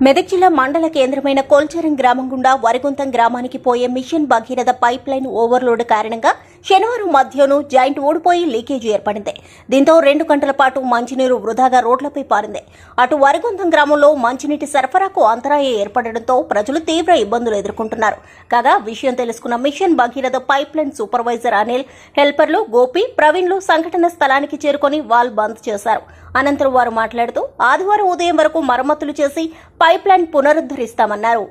మెదక్ జిల్లా మండల కేంద్రమైన కోల్చరం గ్రామం గుండా వరిగుంతం గ్రామానికి పోయే mission Bhagiratha pipe line overload కారణంగా శనివారం మధ్యాహ్నం జాయింట్ ఓడిపోయి లీకేజీ ఏర్పడింది. దీంతో రెండు గంటల పాటు మంచినీరు వృధాగా రోడ్లపై పారింది. అటు వరిగొంతం గ్రామంలో మంచినీటి సరఫరాకు అంతరాయం ఏర్పడడంతో ప్రజలు తీవ్ర ఇబ్బందులు ఎదుర్కొంటున్నారు. కాగా విషయం తెలుసుకున్న mission Bhagiratha pipe line supervisor Anil హెల్పర్లు Gopi ప్రవీణ్లు సంఘటన స్థలానికి చేరుకొని వాల్ బంద్ చేశారు. అనంతరం వారు మాట్లాడుతూ ఆదివారం ఉదయం వరకు మరమ్మతులు చేసి పైప్ లైన్ పునరుద్ధరిస్తామన్నారు.